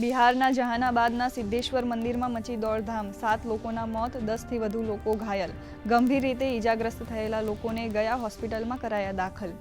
બિહારના જહાનાબાદના સિદ્ધેશ્વર મંદિરમાં મચી દોડધામ. સાત લોકોના મોત, દસથી વધુ લોકો ઘાયલ. ગંભીર રીતે ઈજાગ્રસ્ત થયેલા લોકોને ગયા હોસ્પિટલમાં કરાયા દાખલ.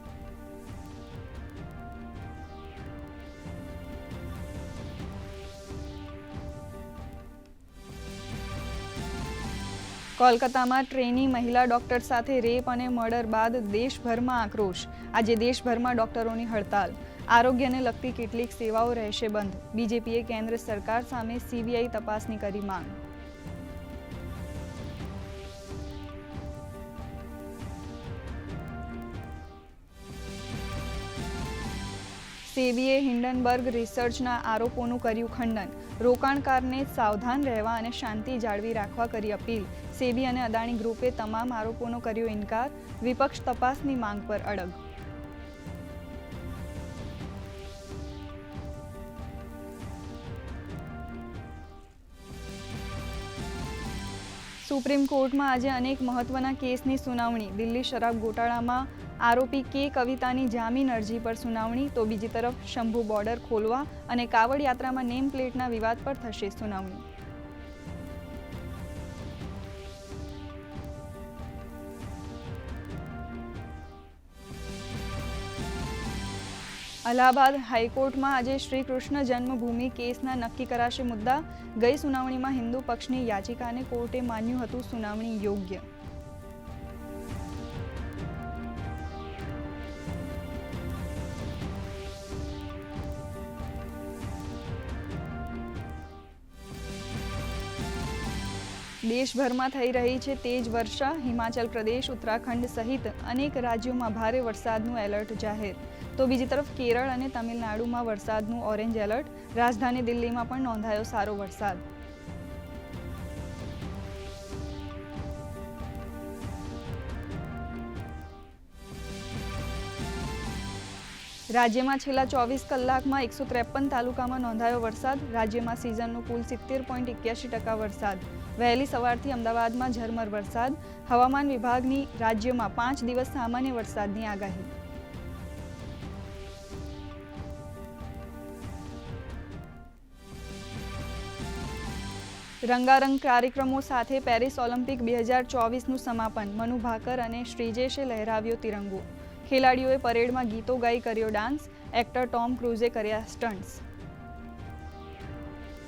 કોલકાતામાં ટ્રેની મહિલા ડોક્ટર સાથે રેપ અને મર્ડર બાદ દેશભરમાં આક્રોશ. આજે દેશભરમાં ડોક્ટરોની હડતાલ. આરોગ્યને લગતી કેટલીક સેવાઓ રહેશે બંધ. બીજેપીએ કેન્દ્ર સરકાર સામે સીબીઆઈ તપાસની કરી માંગ. સેબીએ હિન્ડનબર્ગ રિસર્ચના આરોપોનું કર્યું ખંડન. રોકાણકારને સાવધાન રહેવા અને શાંતિ જાળવી રાખવા કરી અપીલ. સેબી અને અદાણી ગ્રુપે તમામ આરોપોનો કર્યો ઇનકાર. વિપક્ષ તપાસની માંગ પર અડગ. સુપ્રીમ કોર્ટમાં આજે અનેક મહત્વના કેસની સુનાવણી. દિલ્હી શરાબ ગોટાળામાં આરોપી કે કવિતાની જામીન અરજી પર સુનાવણી, તો બીજી તરફ શંભુ બોર્ડર ખોલવા અને કાવડ યાત્રામાં નેમ પ્લેટના વિવાદ પર થશે સુનાવણી. અલ્હાબાદ હાઈકોર્ટમાં આજે શ્રી કૃષ્ણ જન્મભૂમિ કેસના નક્કી કરાશે મુદ્દા. ગઈ સુનાવણીમાં હિન્દુ પક્ષની યાચિકાને કોર્ટે માન્યું હતું, સુનાવણી યોગ્ય. દેશભરમાં થઈ રહી છે તેજ વર્ષા. હિમાચલ પ્રદેશ, ઉત્તરાખંડ સહિત અનેક રાજ્યોમાં ભારે વરસાદનું એલર્ટ જાહેર. તો બીજી તરફ કેરળ અને તમિલનાડુમાં વરસાદનું ઓરેન્જ એલર્ટ. રાજધાની દિલ્હીમાં પણ નોંધાયો સારો વરસાદ. રાજ્યમાં છેલ્લા ચોવીસ કલાકમાં એકસો ત્રેપન તાલુકામાં નોંધાયો વરસાદ. રાજ્યમાં સિઝનનું કુલ સિત્તેર પોઈન્ટ એક્યાસી ટકા વરસાદ. વહેલી સવારથી અમદાવાદમાં ઝરમર વરસાદ. હવામાન વિભાગની રાજ્યમાં પાંચ દિવસ સામાન્ય વરસાદની આગાહી. રંગારંગ કાર્યક્રમો સાથે પેરિસ ઓલિમ્પિક બે હજાર ચોવીસનું સમાપન. મનુ ભાકર અને શ્રીજેશે લહેરાવ્યો તિરંગો. ખેલાડીઓએ પરેડમાં ગીતો ગાઈ કર્યો ડાન્સ. એક્ટર ટોમ ક્રૂઝે કર્યા સ્ટન્ટ્સ.